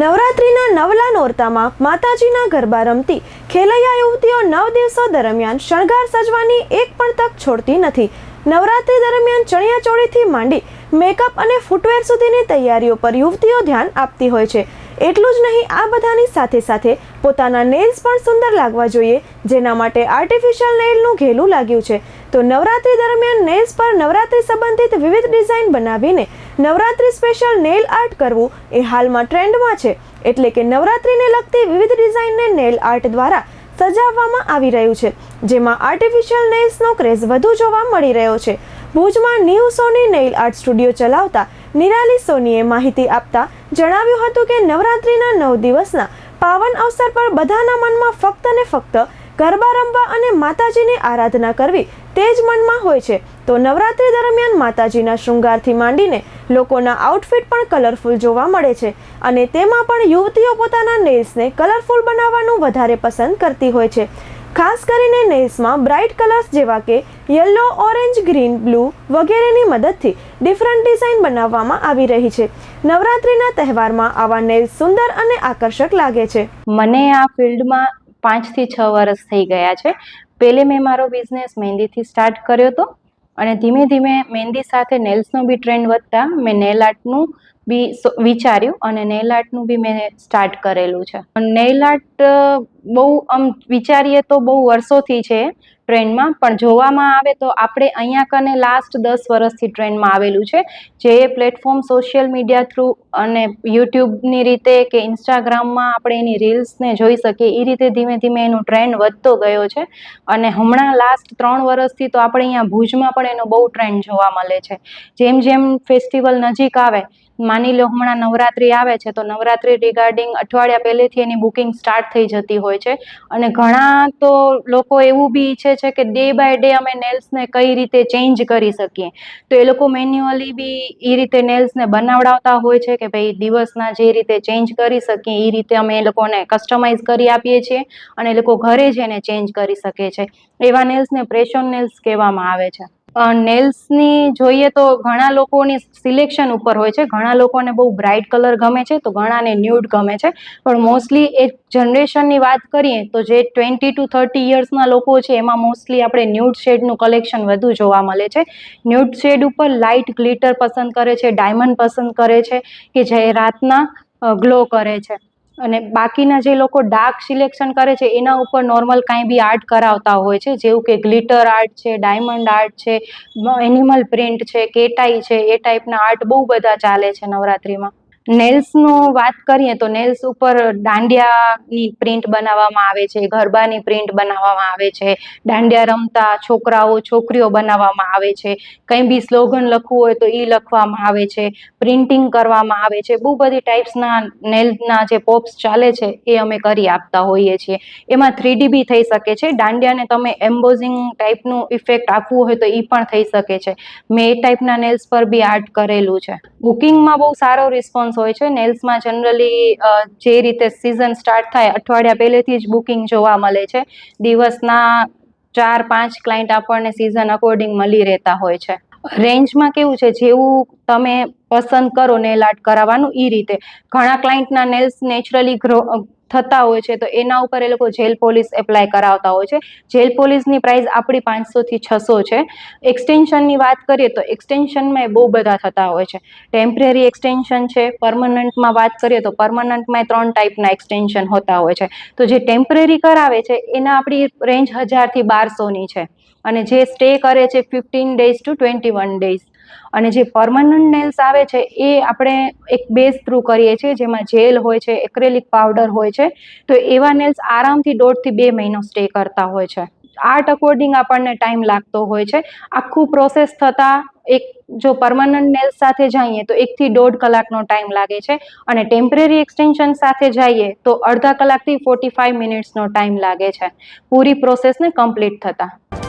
નવરાત્રિના નવલા નોરતામાં માતાજીના ગરબા રમતી ખેલૈયા યુવતીઓ નવ દિવસો દરમિયાન શણગાર સજવાની એક પણ તક છોડતી નથી. નવરાત્રિ દરમિયાન ચણિયાચોળીથી માંડી મેકઅપ અને ફૂટવેર સુધીની તૈયારીઓ પર યુવતીઓ ધ્યાન આપતી હોય છે. એટલું જ નહીં, આ બધાની સાથે સાથે પોતાના નેલ્સ પણ સુંદર લાગવા જોઈએ, જેના માટે આર્ટિફિશિયલ નેઇલનું ઘેલું લાગ્યું છે. તો નવરાત્રિ દરમિયાન નેલ્સ પર નવરાત્રિ સંબંધિત વિવિધ ડિઝાઇન બનાવીને નવરાત્રિ સ્પેશિયલ નેલ આર્ટ કરવું એ હાલમાં ટ્રેન્ડમાં છે. એટલે કે નવરાત્રિને લગતી વિવિધ ડિઝાઇનને નેલ આર્ટ દ્વારા સજાવવામાં આવી રહ્યું છે. જેમાં આર્ટિફિશિયલ નેલ્સનો ક્રેઝ વધુ જોવા મળી રહ્યો છે. ભુજમાં new Soni nail art studio ચલાવતા નિરાલી સોનીએ માહિતી આપતા જણાવ્યું હતું કે નવરાત્રિના નવ દિવસના પાવન અવસર પર બધાના મનમાં ફક્ત ને ફક્ત ગરબા રમવા અને માતાજીની આરાધના કરવી તે જ મનમાં હોય છે. તો નવરાત્રિ દરમિયાન માતાજીના શૃંગારથી માંડીને લોકોના આઉટફિટ પણ કલરફુલ જોવા મળે છે અને તેમાં પણ યુવતીઓ પોતાના નેલ્સને કલરફુલ બનાવવાનું વધારે પસંદ કરતી હોય છે. ખાસ કરીને નેલ્સમાં બ્રાઇટ કલર્સ જેવા કે યલો ઓરેન્જ ગ્રીન બ્લુ વગેરેની મદદથી ડિફરન્ટ ડિઝાઇન બનાવવામાં આવી રહી છે. નવરાત્રિના તહેવારમાં આવા નેલ્સ સુંદર અને આકર્ષક લાગે છે. મને આ ફિલ્ડમાં પાંચથી છ વર્ષ થઈ ગયા છે. પહેલે મેં મારો બિઝનેસ મહેંદીથી સ્ટાર્ટ કર્યો હતો અને ધીમે ધીમે મહેંદી સાથે નેલ્સનો બી ટ્રેન્ડ વધતા મેં નેલ આર્ટનું બી વિચાર્યું અને નેલ આર્ટનું બી મેં સ્ટાર્ટ કરેલું છે. નેલ આર્ટ બહુ આમ વિચારીએ તો બહુ વર્ષોથી છે ટ્રેન્ડમાં, પણ જોવામાં આવે તો આપણે અહીંયા કને લાસ્ટ દસ વર્ષથી ટ્રેન્ડમાં આવેલું છે. જે પ્લેટફોર્મ સોશિયલ મીડિયા થ્રુ અને યુટ્યુબની રીતે કે ઇન્સ્ટાગ્રામમાં આપણે એની રીલ્સને જોઈ શકીએ એ રીતે ધીમે ધીમે એનો ટ્રેન્ડ વધતો ગયો છે. અને હમણાં લાસ્ટ ત્રણ વર્ષથી તો આપણે અહીંયા ભુજમાં પણ એનો બહુ ટ્રેન્ડ જોવા મળે છે. જેમ જેમ ફેસ્ટિવલ નજીક આવે માની લો હમણાં નવરાત્રિ આવે છે, તો નવરાત્રિ રિગાર્ડિંગ અઠવાડિયા પહેલેથી એની બુકિંગ સ્ટાર્ટ થઈ જતી હોય છે. અને ઘણા તો લોકો એવું બી ઈચ્છે છે કે ડે બાય ડે અમે નેલ્સને કઈ રીતે ચેન્જ કરી શકીએ. તો એ લોકો મેન્યુઅલી બી એ રીતે નેલ્સને બનાવડાવતા હોય છે કે ભાઈ દિવસના જે રીતે ચેન્જ કરી શકીએ એ રીતે અમે એ લોકોને કસ્ટમાઇઝ કરી આપીએ છીએ અને એ લોકો ઘરે જ એને ચેન્જ કરી શકે છે. એવા નેલ્સને પ્રેશન નેલ્સ કહેવામાં આવે છે. નેલ્સની જોઈએ તો ઘણા લોકોની સિલેક્શન ઉપર હોય છે. ઘણા લોકોને બહુ બ્રાઇટ કલર ગમે છે તો ઘણાને ન્યૂડ ગમે છે. પણ મોસ્ટલી એ જનરેશનની વાત કરીએ તો જે ટ્વેન્ટી ટુ થર્ટી યર્સના લોકો છે એમાં મોસ્ટલી આપણે ન્યૂડ શેડનું કલેક્શન વધુ જોવા મળે છે. ન્યૂડ શેડ ઉપર લાઇટ ગ્લિટર પસંદ કરે છે ડાયમંડ પસંદ કરે છે કે જે રાતના ગ્લો કરે છે. અને બાકીના જે લોકો ડાર્ક સિલેક્શન કરે છે, એના ઉપર નોર્મલ કાંઈ બી આર્ટ કરાવતા હોય છે, જેવું કે ગ્લિટર આર્ટ છે ડાયમંડ આર્ટ છે એનિમલ પ્રિન્ટ છે કેટાઈ છે, એ ટાઈપના આર્ટ બહુ બધા ચાલે છે નવરાત્રિમાં. નેલ્સનું વાત કરીએ તો નેલ્સ ઉપર દાંડિયાની પ્રિન્ટ બનાવવામાં આવે છે, ગરબાની પ્રિન્ટ બનાવવામાં આવે છે, દાંડિયા રમતા છોકરાઓ, છોકરીઓ બનાવવામાં આવે છે, કંઈ બી સ્લોગન લખવું હોય તો એ લખવામાં આવે છે, પ્રિન્ટિંગ કરવામાં આવે છે, બહુ બધી ટાઈપ્સના નેલ્સના જે પોપ્સ ચાલે છે એ અમે કરી આપતા હોઈએ છીએ. એમાં થ્રીડી બી થઈ શકે છે, દાંડિયાને તમે એમ્બોઝિંગ ટાઈપનું ઇફેક્ટ આપવું હોય તો એ પણ થઈ શકે છે. મેં એ ટાઈપના નેલ્સ પર બી આર્ટ કરેલું છે. બુકિંગમાં બહુ સારો રિસ્પોન્સ હોય છે. નેલ્સમાં જનરલી જે રીતે સિઝન સ્ટાર્ટ થાય, અઠવાડિયા પહેલેથી જ બુકિંગ જોવા મળે છે. દિવસના ચાર, પાંચ ક્લાયન્ટ આપણને સિઝન અકોર્ડિંગ મળી રહેતા હોય છે. રેન્જમાં કેવું છે? જેવું તમે પસંદ કરો નેલ આર્ટ કરાવવાનું એ રીતે. ઘણા ક્લાયન્ટના નેલ્સ નેચરલી ગ્રો થતા હોય છે, તો એના ઉપર એ લોકો જેલ પોલીસ એપ્લાય કરાવતા હોય છે. જેલ પોલીસની પ્રાઇસ આપણી પાંચસોથી છસો છે. એક્સટેન્શનની વાત કરીએ તો એક્સટેન્શનમાં એ બહુ બધા થતા હોય છે. ટેમ્પરરી એક્સટેન્શન છે પરમનન્ટમાં વાત કરીએ તો પરમનન્ટમાં ત્રણ ટાઈપના એક્સટેન્શન હોતા હોય છે. તો જે ટેમ્પરરી કરાવે છે, એના આપણી રેન્જ હજારથી બારસોની છે. અને જે સ્ટે કરે છે fifteen days to twenty one days અને જે પરમનન્ટ નેલ્સ આવે છે, એ આપણે એક બેઝ થ્રુ કરીએ છીએ, જેમાં જેલ હોય છે એક્રેલિક પાવડર હોય છે, તો એવા નેલ્સ આરામથી દોઢથી બે મહિનો સ્ટે કરતા હોય છે. આર્ટ અકોર્ડિંગ આપણને ટાઈમ લાગતો હોય છે. આખું પ્રોસેસ થતાં એક જો પરમનન્ટ નેલ્સ સાથે જઈએ, તો એકથી દોઢ કલાકનો ટાઈમ લાગે છે. અને ટેમ્પરરી એક્સટેન્શન સાથે જઈએ, તો અડધા કલાકથી ફોર્ટી ફાઈવ મિનિટ્સનો ટાઈમ લાગે છે. પૂરી પ્રોસેસને કમ્પ્લીટ થતાં.